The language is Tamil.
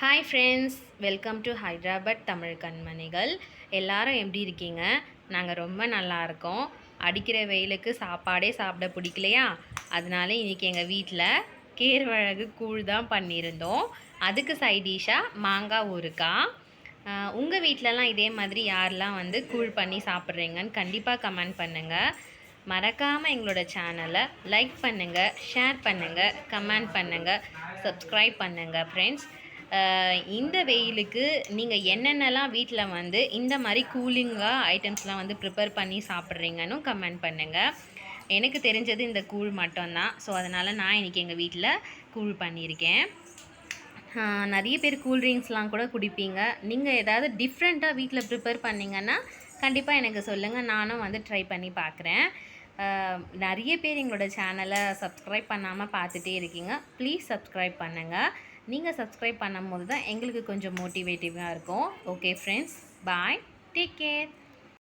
Hi friends welcome to Hyderabad Tamil கண்மணிகள் எல்லாரும் எப்படி இருக்கீங்க? நாங்கள் ரொம்ப நல்லா இருக்கோம். அடிக்கிற வெயிலுக்கு சாப்பாடே சாப்பிட பிடிக்கலையா? அதனால இன்றைக்கி எங்கள் வீட்டில் கேர்வழகு கூழ் தான் பண்ணியிருந்தோம். அதுக்கு சைடிஷாக மாங்காய் ஊறுக்காய் உங்கள் வீட்டிலலாம் இதே மாதிரி யாரெல்லாம் வந்து கூழ் பண்ணி சாப்பிட்றீங்கன்னு கண்டிப்பாக கமெண்ட் பண்ணுங்கள் மறக்காமல் எங்களோட சேனலை லைக் பண்ணுங்கள் ஷேர் பண்ணுங்கள் கமெண்ட் பண்ணுங்கள் சப்ஸ்கிரைப் பண்ணுங்கள் ஃப்ரெண்ட்ஸ் இந்த வெயிலுக்கு நீங்கள் என்னென்னலாம் வீட்டில் வந்து இந்த மாதிரி கூலிங்காக ஐட்டம்ஸ்லாம் வந்து ப்ரிப்பேர் பண்ணி சாப்பிட்றீங்கன்னு கமெண்ட் பண்ணுங்கள் எனக்கு தெரிஞ்சது இந்த கூழ் மட்டும்தான். ஸோ அதனால் நான் இன்றைக்கி எங்கள் வீட்டில் கூழ் பண்ணியிருக்கேன். நிறைய பேர் கூல்ட்ரிங்க்ஸ்லாம் கூட குடிப்பீங்க. நீங்கள் ஏதாவது டிஃப்ரெண்ட்டாக வீட்டில் ப்ரிப்பேர் பண்ணீங்கன்னா கண்டிப்பாக எனக்கு சொல்லுங்கள் நானும் வந்து ட்ரை பண்ணி பார்க்குறேன் நிறைய பேர் எங்களோட சேனலை சப்ஸ்கிரைப் பண்ணாமல் பார்த்துட்டே இருக்கீங்க. ப்ளீஸ் சப்ஸ்கிரைப் பண்ணுங்கள் நீங்கள் சப்ஸ்கிரைப் பண்ணும்போது தான் எங்களுக்கு கொஞ்சம் மோட்டிவேட்டிவாக இருக்கும். Okay friends bye take care